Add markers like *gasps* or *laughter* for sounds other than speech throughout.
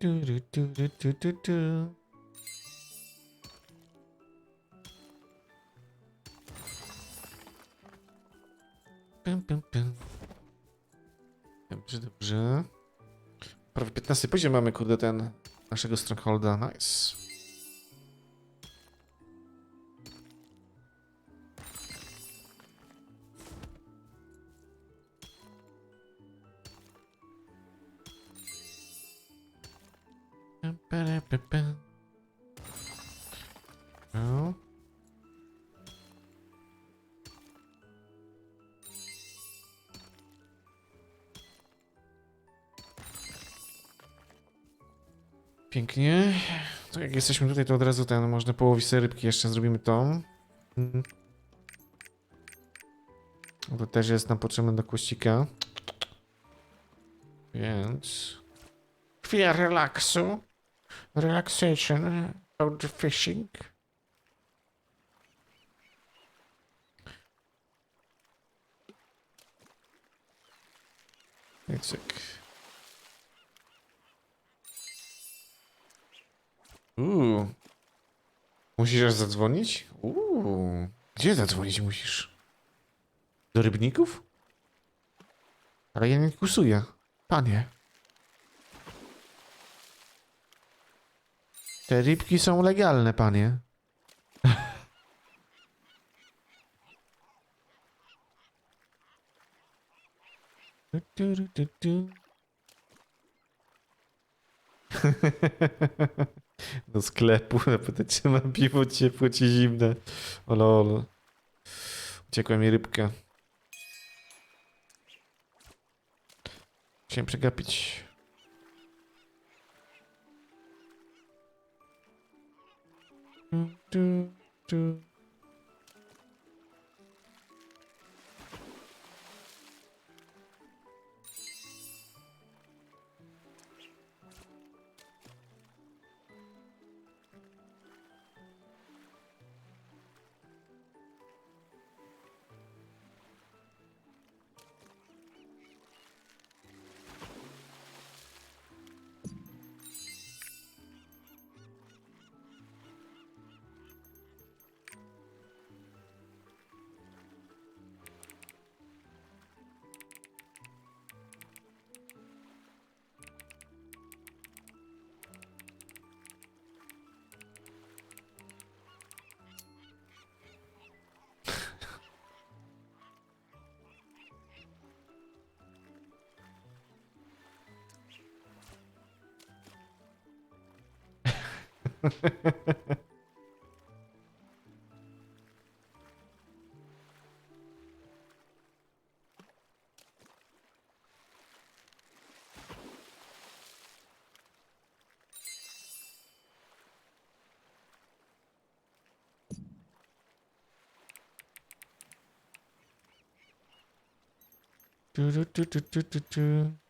tu, tu, tu, tu, tu, tu. Pum, pum, pum. Dobrze, dobrze. Prawie 15 poziom mamy, kurde, ten naszego strongholda. Nice. Pięknie. To jak jesteśmy tutaj, to od razu ten, można połowić sobie rybki, jeszcze zrobimy to. Mhm. To też jest nam potrzebne do kuścika. Więc... Chwila relaksu. Relaxation about fishing. Cyk. Uuu. Musisz aż zadzwonić? Uuu. Gdzie zadzwonić musisz? Do rybników? Ale ja nie kusuję. Panie. Te rybki są legalne, panie. *laughs* Do sklepu, zapytać czy mam piwo ciepłe czy zimne. O lol. Uciekła mi rybka. Chciałem przegapić. Tu. Tu, tu, tu, tu, tu, tu, tu.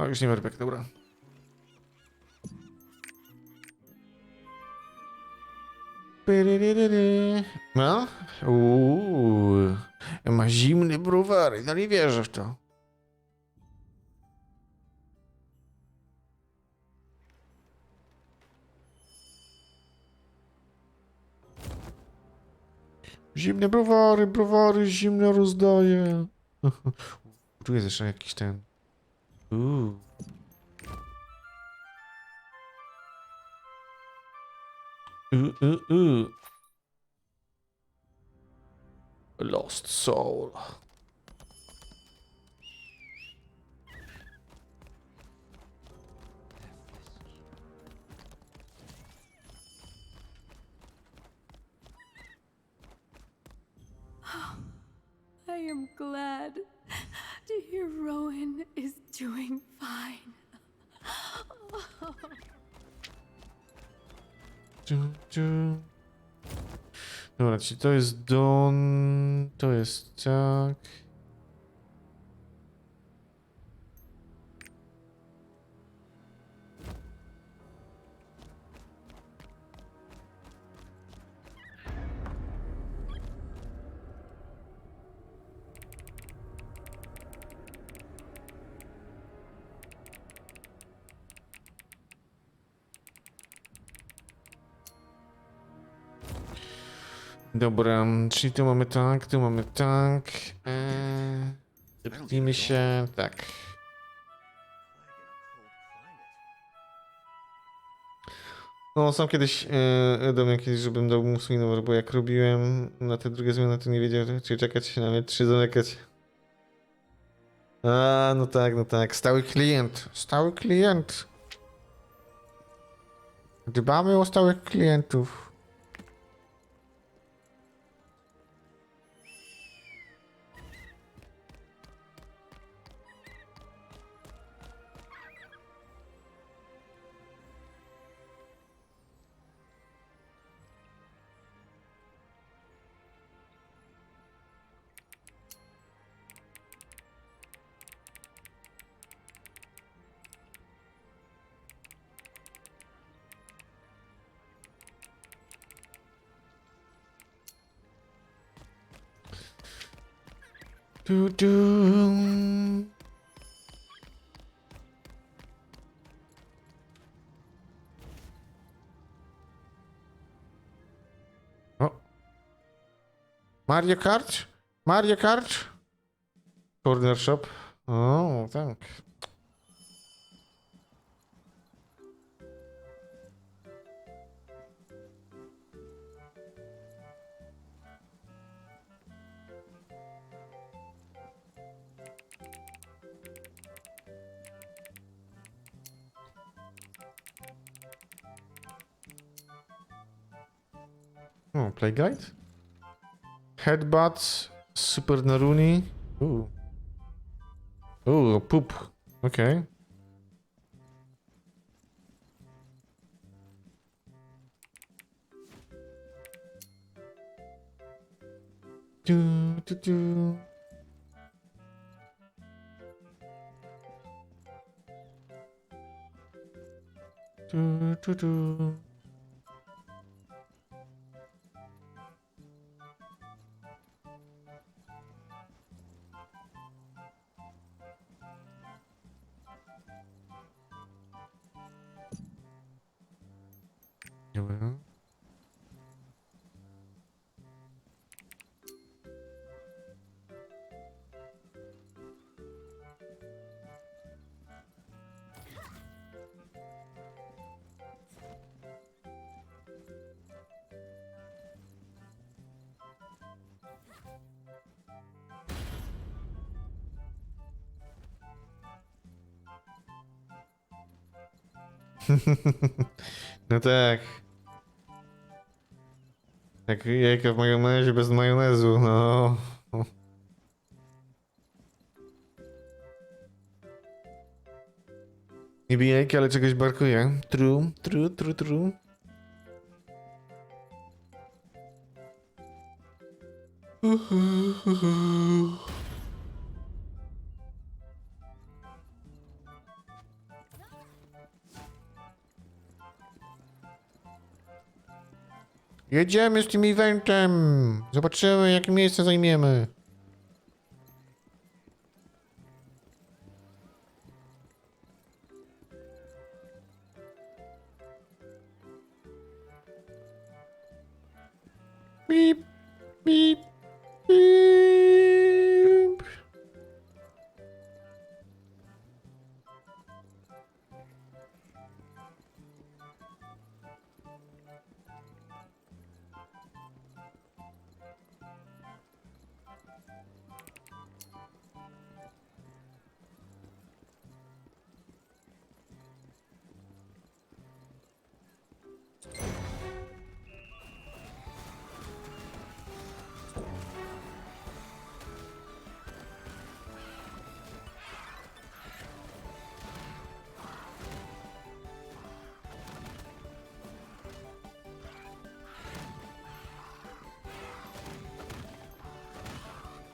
O, już nie ma rybek, dobra. No? Uuu. Ma zimny browary, no nie wierzę w to. Zimne browary, browary, zimne rozdaję. *laughs* Tu jest jeszcze jakiś ten. Uuu. U, u, u. Lost Soul. I am glad to hear Rowan is doing fine. Tu. Dobra, czyli to jest Don, to jest tak. Dobra, czyli tu mamy tak, tu mamy tak. Eee, zepnijmy się, tak. No, sam kiedyś e, do mnie kiedyś, żebym dał mu swinął, bo jak robiłem na te drugie zmiany, to nie wiedział, czy czekać na mnie, czy zamykać. A, no tak, no tak. Stały klient. Stały klient. Dbamy o stałych klientów. Du, du. O. Mario Kart? Mario Kart? Corner Shop? O, tak. O, Play Guide? Headbutt, Super Naruni. Uuu. Uuu, poop. Okej. Du, du, du. Du, du, du. *laughs* No tak. Jak jajka w majonezie bez majonezu, no. Niby jajka, ale czegoś brakuje. Tru, tru, tru, tru. Jedziemy z tym eventem. Zobaczymy, jakie miejsce zajmiemy.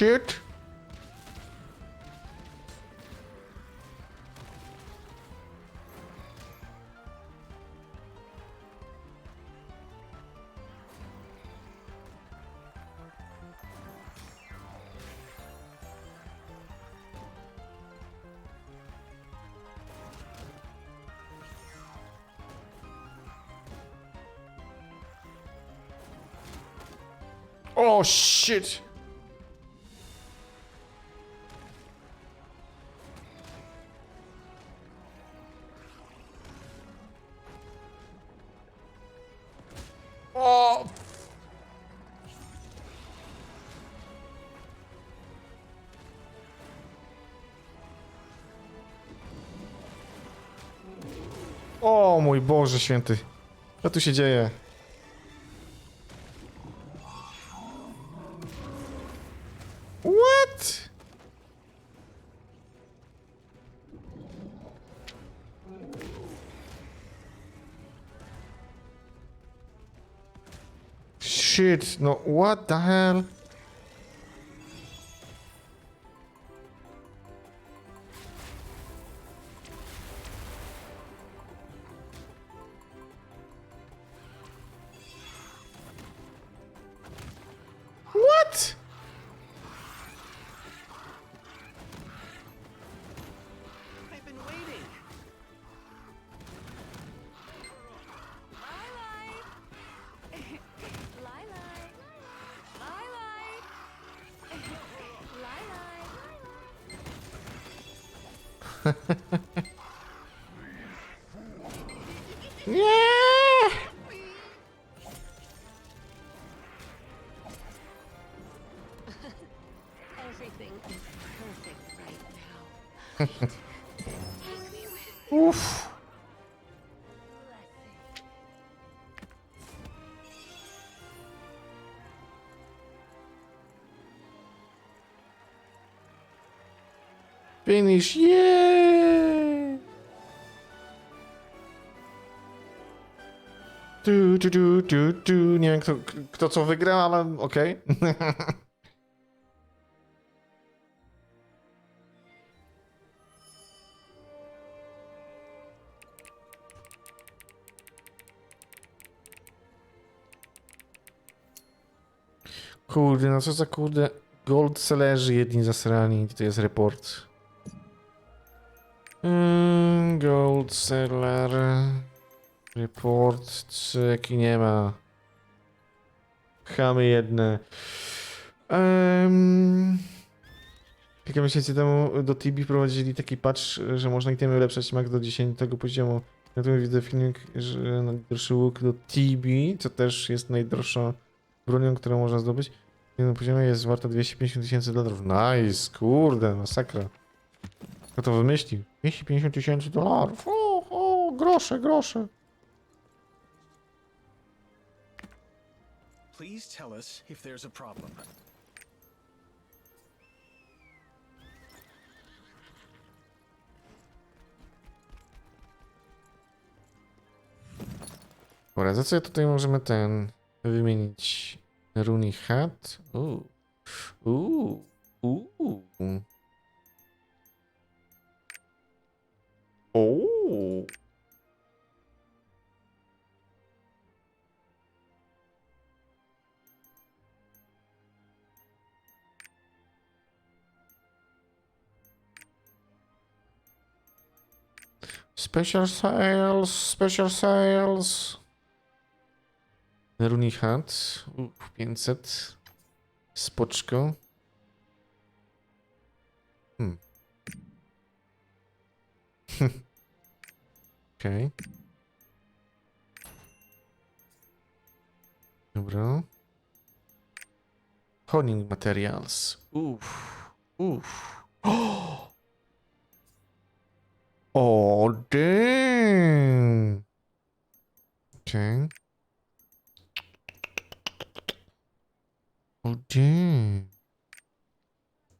Shit! Oh shit! O mój Boże święty. Co tu się dzieje? What? Shit, no what the hell? yeah! Everything is perfect right now. Oof. Finish, yeah! Tu, tu, tu, tu, tu. Nie wiem, kto, kto co wygra, ale okej. *laughs* Kurde, no co za kurde gold sellerzy jedni zasrani. To jest report. Mm, gold seller. Report. Czeki nie ma. Chamy jedne. Um, kilka miesięcy temu do TB prowadzili taki patch, że można itemy ulepszać max do 10 poziomu. Natomiast widzę filmik, że najdroższy łuk do TB, co też jest najdroższa bronią, którą można zdobyć. Na poziomie jest warta 250 tysięcy dolarów. Nice, kurde, masakra. Kto to wymyślił? 250 tysięcy dolarów. O, o, grosze, grosze. Please tell us if there's a problem. Dobra, za co tutaj możemy ten wymienić? Runi hat? Uuu. Uuu. Uuu. Special sales, special sales. Runi hat. Uff, 500. Spoczko. Hmm. *laughs* Okej. Dobra. Honing materials. Uff. Uff. *gasps* O, damn. Okay. Oh, damn.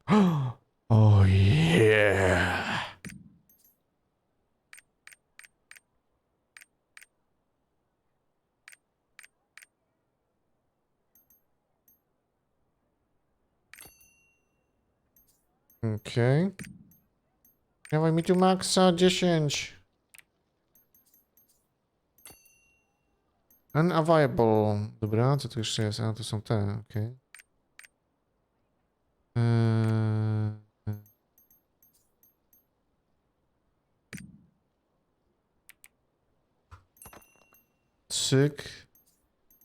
*gasps* Oh, yeah. Okay. Dawaj mi tu maksa 10. Unavailable. Dobra, co tu jeszcze jest? A, to są te, okej. Eee... Cyk.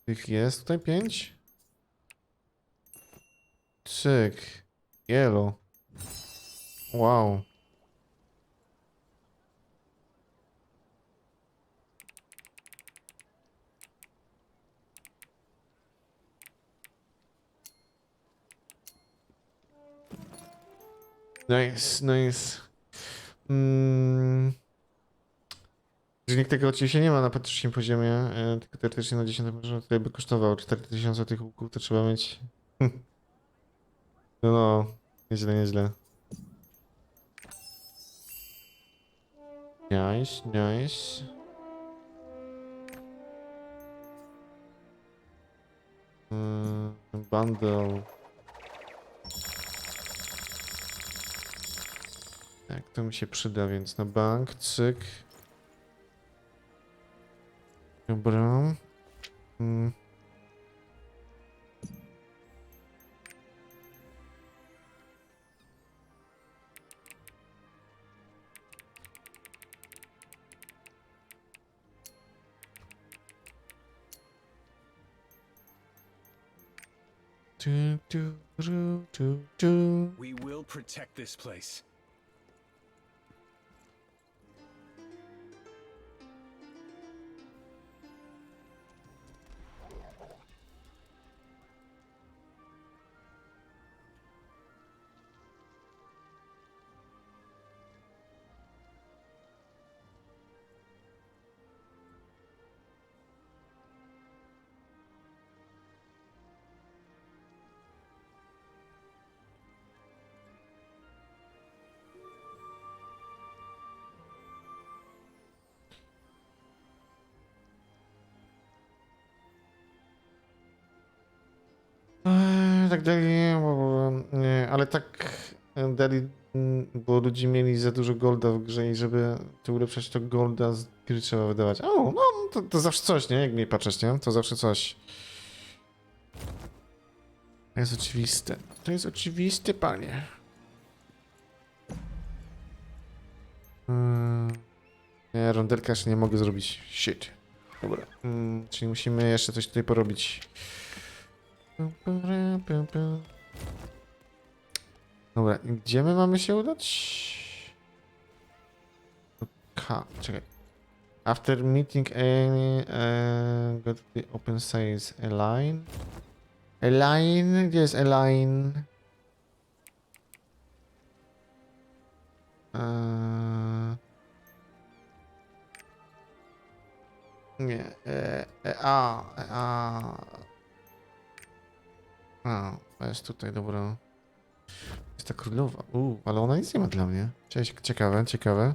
Tych jest tutaj pięć? Cyk. Yellow. Wow. Nice, nice. Mm. Że nikt tego oczywiście nie ma na patrzyszym poziomie, e, tylko teoretycznie na 10 poziomie tutaj by kosztował 4000 tych łuków, to trzeba mieć. No no, nieźle, nieźle. Nice, nice. Mm, bundle. Tak, to mi się przyda, więc na bank, cyk. Dobra. Mm. Tu. We will protect this place. Tak dalej, ale tak e, dali, bo ludzie mieli za dużo golda w grze i żeby to ulepszać, to golda z gry trzeba wydawać. O, no to, to zawsze coś, nie? Jak mnie patrzeć, nie? To zawsze coś. To jest oczywiste. To jest oczywiste, panie. Mm, nie, rondelka jeszcze nie mogę zrobić. Shit. Dobra. Mm, czyli musimy jeszcze coś tutaj porobić. Dobra, gdzie my mamy się udać? K, czekaj. After meeting any, uh, to the open size align. Align, gdzie jest align? Eee... Nie, e, e, a, e, a. A, to jest tutaj, dobra. Jest ta królowa. U, ale ona nic nie ma dla mnie. Cześć, ciekawe, ciekawe.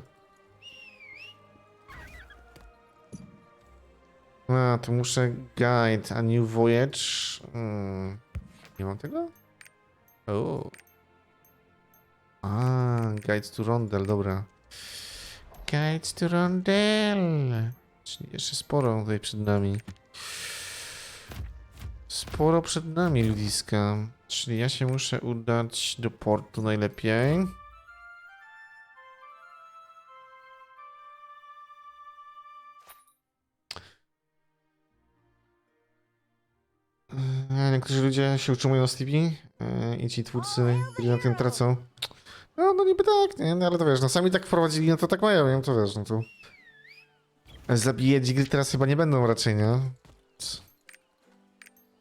A, to muszę guide, a new voyage. Hmm. Nie mam tego? O. A, guide to Rondel, dobra. Guide to Rondel. Czyli jeszcze sporo tutaj przed nami. Sporo przed nami, ludziska. Czyli ja się muszę udać do portu najlepiej. E, Niektórzy ludzie się utrzymują z TV e, i ci twórcy na tym tracą. No, no niby tak, nie? No, ale to wiesz, no sami tak wprowadzili, no to tak mają, nie? To wiesz, no to... Zabije gry teraz chyba nie będą raczej, nie?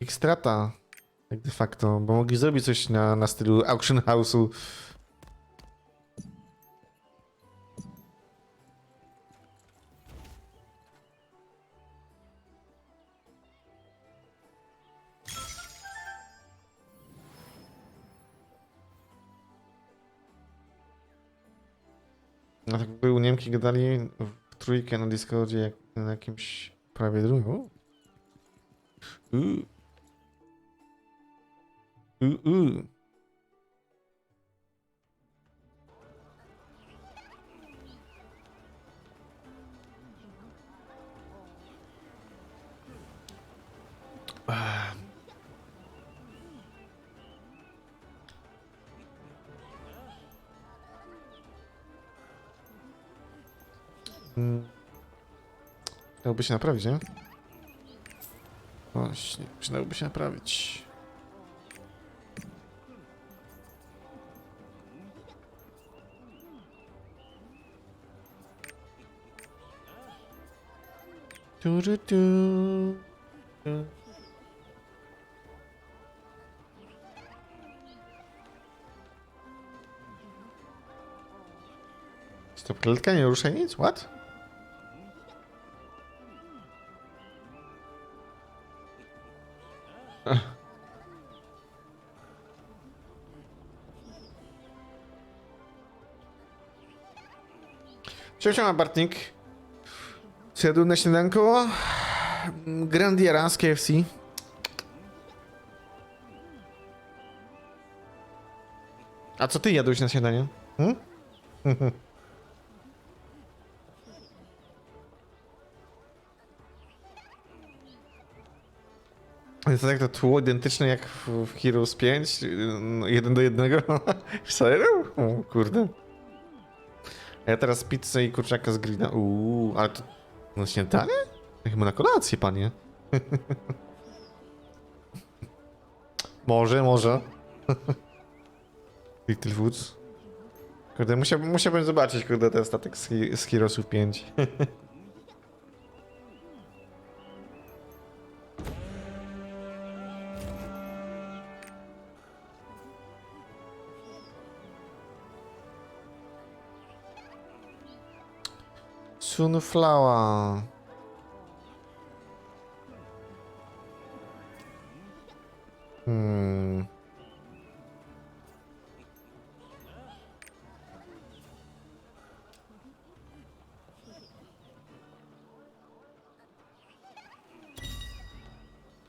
Ich strata, tak de facto, bo mogli zrobić coś na, na stylu Auction House'u. No tak był Niemki gadali w trójkę na Discordzie jak na jakimś prawie drugim. Uuu. Mm. Dałoby się naprawić, nie? Właśnie, przydałoby się naprawić. Tu, tu, tu. Stop, klatka nie rusza nic? What? *laughs* Siema, siema Bartnik. Zjadł na śniadanko. Grandiera z KFC. A co ty jadłeś na śniadanie? Hmm? *laughs* Jest tak to tło identyczne jak w, w Heroes 5? No, jeden do jednego? *laughs* Serio? O, kurde. A ja teraz pizzę i kurczaka z grilla. Uuu, ale to na śniadanie? Chyba na kolację, panie. *laughs* może, może. *laughs* Little Foods. Kurde, musiałbym, musiałbym zobaczyć, kurde, ten statek z, z Heroesów 5. *laughs* Sunflower. Hmm.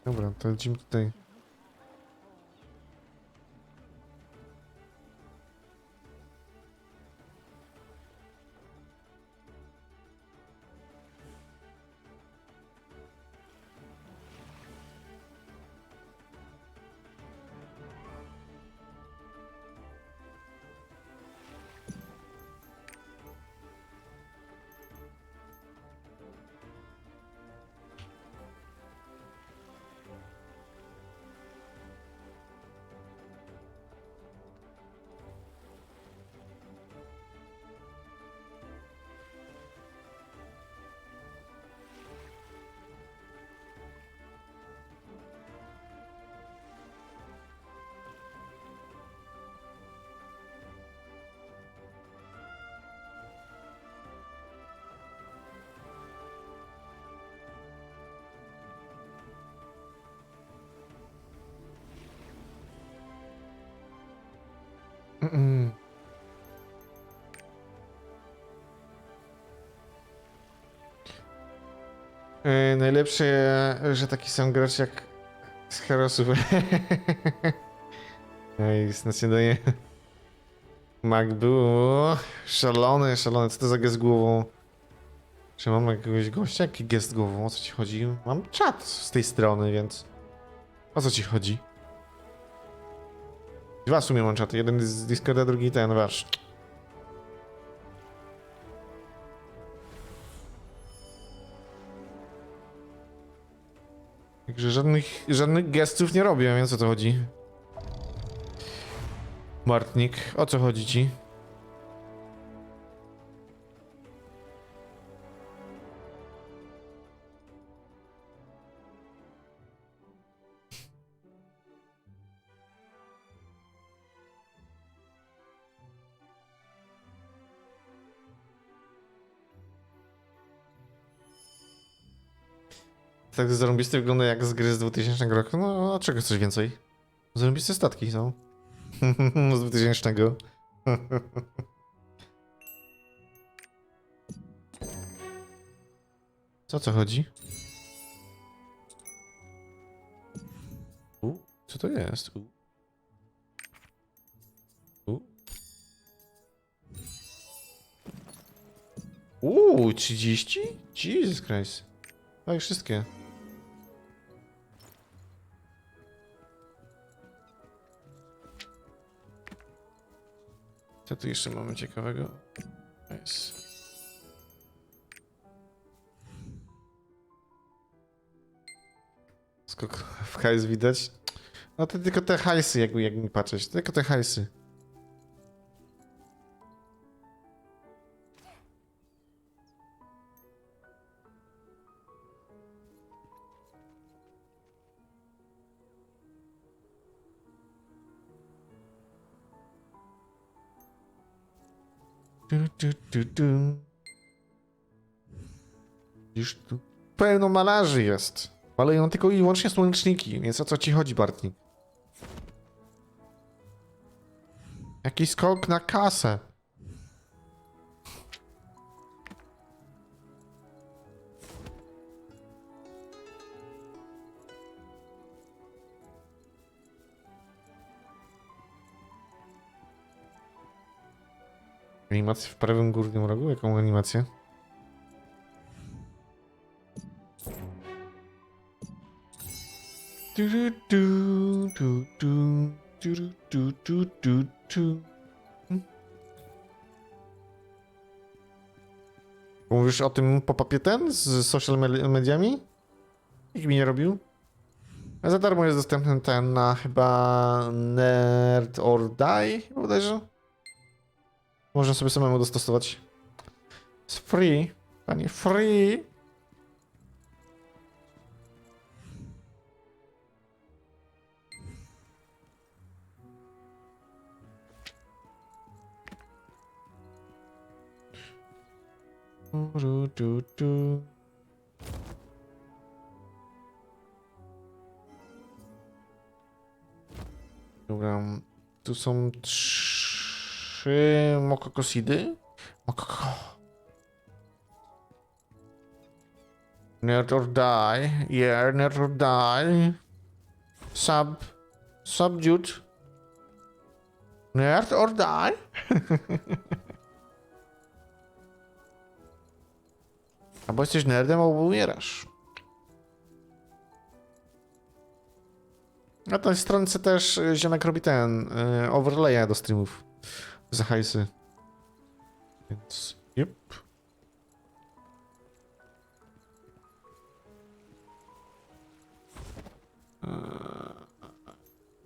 Dobra, to lecimy tutaj. Yy, najlepsze, że taki sam gracz jak z Herosów. *laughs* Ej, na śniadanie. Mac był szalony, szalony. Co to za gest głową? Czy mam jakiegoś gościa? Jaki gest głową? O co ci chodzi? Mam czat z tej strony, więc... O co ci chodzi? Dwa w sumie mam czaty. Jeden z Discorda, drugi ten wasz. Także żadnych, żadnych gestów nie robię, więc o co chodzi? Martnik, o co chodzi ci? Tak zarąbisty wygląda jak z gry z 2000 roku. No, a czego chcesz więcej? Zarąbiste statki są. *laughs* z 2000. Co co chodzi? U, co to jest? Uuu, 30? Jesus Christ. I wszystkie. Co tu jeszcze mamy ciekawego? Nice. Skok w hajs widać. No to tylko te hajsy, jakby jak mi patrzeć. Tylko te hajsy. Tu, tu? Pełno malarzy jest. Malują tylko i wyłącznie słoneczniki, więc o co ci chodzi, Bartnik? Jaki skok na kasę. animację w prawym górnym rogu? Jaką animację? Mówisz o tym pop-upie ten z social mediami? Nikt mi nie robił. A za darmo jest dostępny ten na chyba Nerd or Die, bodajże. Można sobie samemu dostosować. Jest free. Panie, free. Du, du, du. Dobra, tu są trzy mokokosidy. Mokoko. Nerd or die. Yeah, nerd or die. Sub. Subdued. Nerd or die. *laughs* Albo jesteś nerdem, albo umierasz. Na tej stronce też y, ziomek robi ten y, overlaya do streamów za hajsy. Więc, yep.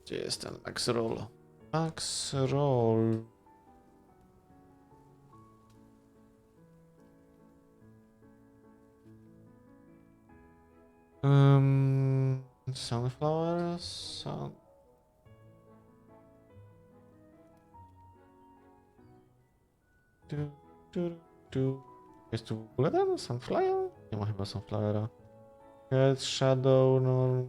Gdzie jest ten Max Roll? Max Roll. Um, sunflower, sun. Jest tu w ogóle ten sunflower? Nie ma chyba sunflowera. Shadow, no.